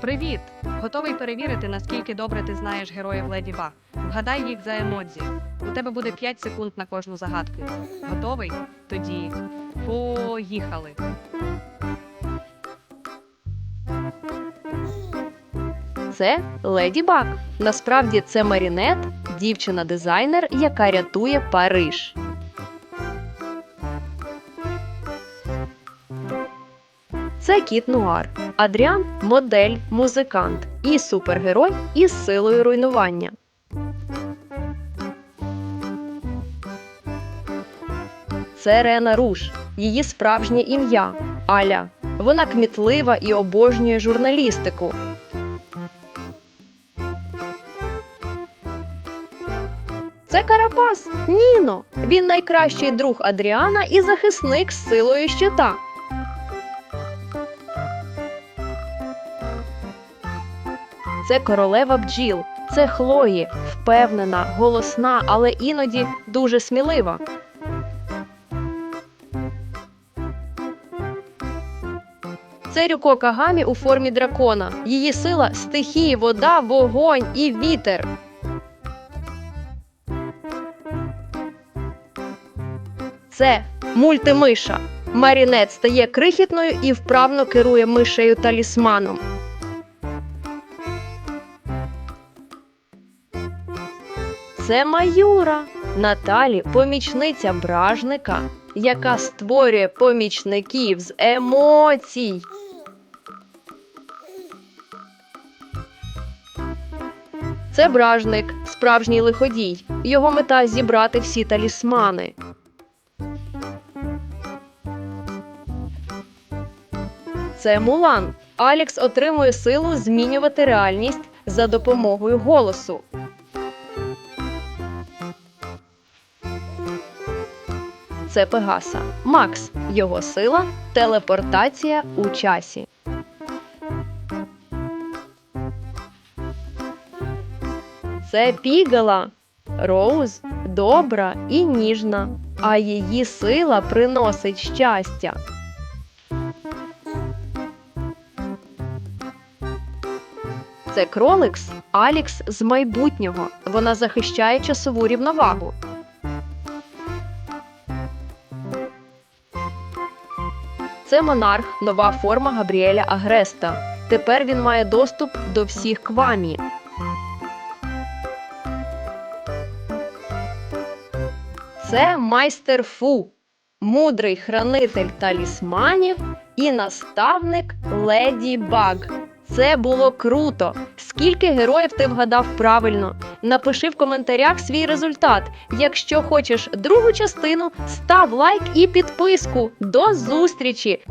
Привіт! Готовий перевірити, наскільки добре ти знаєш героїв Леді Баг. Вгадай їх за емодзі. У тебе буде 5 секунд на кожну загадку. Готовий? Тоді поїхали. Це Леді Баг. Насправді це Марінет, дівчина-дизайнер, яка рятує Париж. Це кіт Нуар. Адріан модель, музикант і супергерой із силою руйнування. Це Рена Руш, її справжнє ім'я Аля. Вона кмітлива і обожнює журналістику. Це Карапас Ніно. Він найкращий друг Адріана і захисник з силою щита. Це королева бджіл. Це Хлої, впевнена, голосна, але іноді дуже смілива. Це Рюко Кагамі у формі дракона. Її сила стихії, вода, вогонь і вітер. Це мультимиша. Марінет стає крихітною і вправно керує мишею талісманом. Це Маюра. Наталі помічниця бражника, яка створює помічників з емоцій. Це бражник, справжній лиходій. Його мета зібрати всі талісмани. Це Мулан. Алікс отримує силу змінювати реальність за допомогою голосу. Це Пегаса. Макс. Його сила телепортація у часі. Це Пігала. Роуз добра і ніжна, а її сила приносить щастя. Це кроликс Алікс з майбутнього. Вона захищає часову рівновагу. Це монарх, нова форма Габріеля Агреста. Тепер він має доступ до всіх квамі. Це майстер Фу, мудрий хранитель талісманів і наставник Леді Баг. Це було круто. Скільки героїв ти вгадав правильно? Напиши в коментарях свій результат. Якщо хочеш другу частину, став лайк і підписку. До зустрічі!